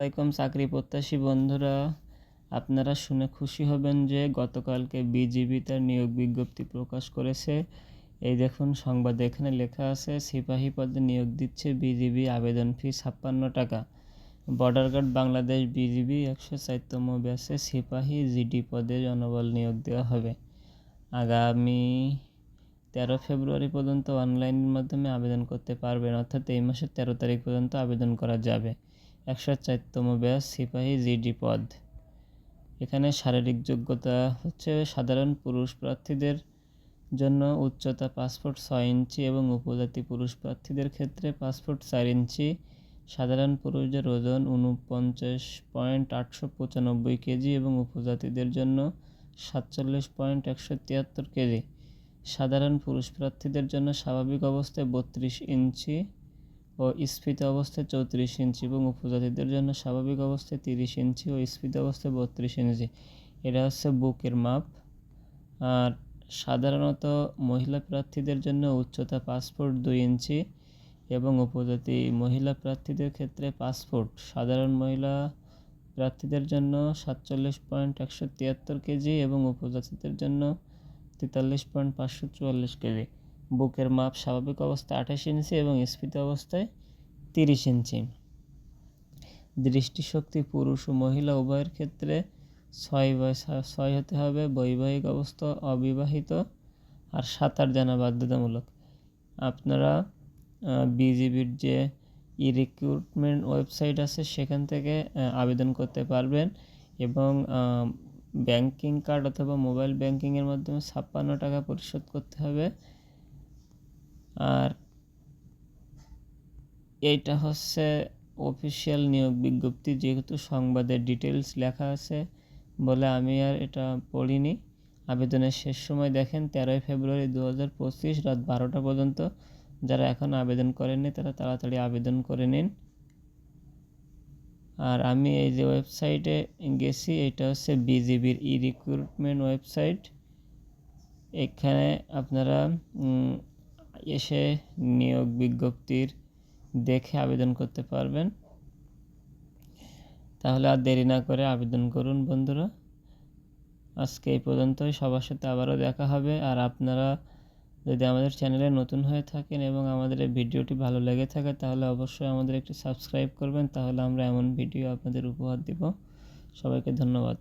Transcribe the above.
আসসালামাইকুম চাকরি প্রত্যাশী বন্ধুরা। আপনারা শুনে খুশি হবেন যে গতকালকে বিজিবি তার নিয়োগ বিজ্ঞপ্তি প্রকাশ করেছে। এই দেখুন, সংবাদ এখানে লেখা আছে, সিপাহী পদে নিয়োগ দিচ্ছে বিজিবি, আবেদন ফি ছাপ্পান্ন টাকা। বর্ডার গার্ড বাংলাদেশ বিজিবি একশো চারতম ব্যাসে সিপাহী জিডি পদে জনবল নিয়োগ দেওয়া হবে। আগামী তেরো ফেব্রুয়ারি পর্যন্ত অনলাইনের মাধ্যমে আবেদন করতে পারবেন, অর্থাৎ এই মাসের তেরো তারিখ পর্যন্ত আবেদন করা যাবে। একশো চারতম ব্যাস সিপাহী জিডি পদ। এখানে শারীরিক যোগ্যতা হচ্ছে সাধারণ পুরুষ প্রার্থীদের জন্য উচ্চতা পাসপোর্ট ছয় ইঞ্চি এবং উপজাতি পুরুষ প্রার্থীদের ক্ষেত্রে পাসপোর্ট চার ইঞ্চি। সাধারণ পুরুষদের ওজন উনপঞ্চাশ পয়েন্ট আটশো পঁচানব্বই কেজি এবং উপজাতিদের জন্য সাতচল্লিশ পয়েন্ট একশো তিয়াত্তর কেজি। সাধারণ পুরুষ প্রার্থীদের জন্য স্বাভাবিক অবস্থায় বত্রিশ ইঞ্চি। ও স্ফীত অবস্থায় চৌত্রিশ ইঞ্চি এবং উপজাতিদের জন্য স্বাভাবিক অবস্থায় তিরিশ ইঞ্চি ও স্ফীত অবস্থায় বত্রিশ ইঞ্চি। এটা হচ্ছে বুকের মাপ। আর সাধারণত মহিলা প্রার্থীদের জন্য উচ্চতা পাসপোর্ট দুই ইঞ্চি এবং উপজাতি মহিলা প্রার্থীদের ক্ষেত্রে পাসপোর্ট সাধারণ মহিলা প্রার্থীদের জন্য সাতচল্লিশ পয়েন্ট একশো তিয়াত্তর কেজি এবং উপজাতিদের জন্য তেতাল্লিশ পয়েন্ট পাঁচশো চুয়াল্লিশ কেজি। বুকের মাপ স্বাভাবিক অবস্থায় আঠাশ ইঞ্চি এবং স্ফীত অবস্থায় তিরিশ ইঞ্চি। দৃষ্টিশক্তি পুরুষ ও মহিলা উভয়ের ক্ষেত্রে ছয় ছয় হতে হবে। বৈবাহিক অবস্থা অবিবাহিত আর সাঁতার জানা বাধ্যতামূলক। আপনারা বিজিবির যে ই রিক্রুটমেন্ট ওয়েবসাইট আছে, সেখান থেকে আবেদন করতে পারবেন এবং ব্যাংকিং কার্ড অথবা মোবাইল ব্যাংকিংয়ের মাধ্যমে ছাপ্পান্ন টাকা পরিশোধ করতে হবে। আর এইটা হচ্ছে অফিসিয়াল নিয়োগ বিজ্ঞপ্তি, যেহেতু সংবাদের ডিটেলস লেখা আছে বলে আমি আর এটা পড়িনি। আবেদনের শেষ সময় দেখেন, তেরোই ফেব্রুয়ারি দু হাজার পঁচিশ রাত বারোটা পর্যন্ত। যারা এখন আবেদন করেননি, তারা তাড়াতাড়ি আবেদন করে নিন। আর আমি এই যে ওয়েবসাইটে গেছি, এটা হচ্ছে বিজিবির ই রিক্রুটমেন্ট ওয়েবসাইট। এখানে আপনারা এসে নিয়োগ বিজ্ঞপ্তির দেখে আবেদন করতে পারবেন। তাহলে আর দেরি না করে আবেদন করুন বন্ধুরা। আজকে এই পর্যন্তই। সবার সাথে আবারও দেখা হবে। আর আপনারা যদি আমাদের চ্যানেলে নতুন হয়ে থাকেন এবং আমাদের এই ভিডিওটি ভালো লেগে থাকে, তাহলে অবশ্যই আমাদের একটি সাবস্ক্রাইব করবেন। তাহলে আমরা এমন ভিডিও আপনাদের উপহার দিব। সবাইকে ধন্যবাদ।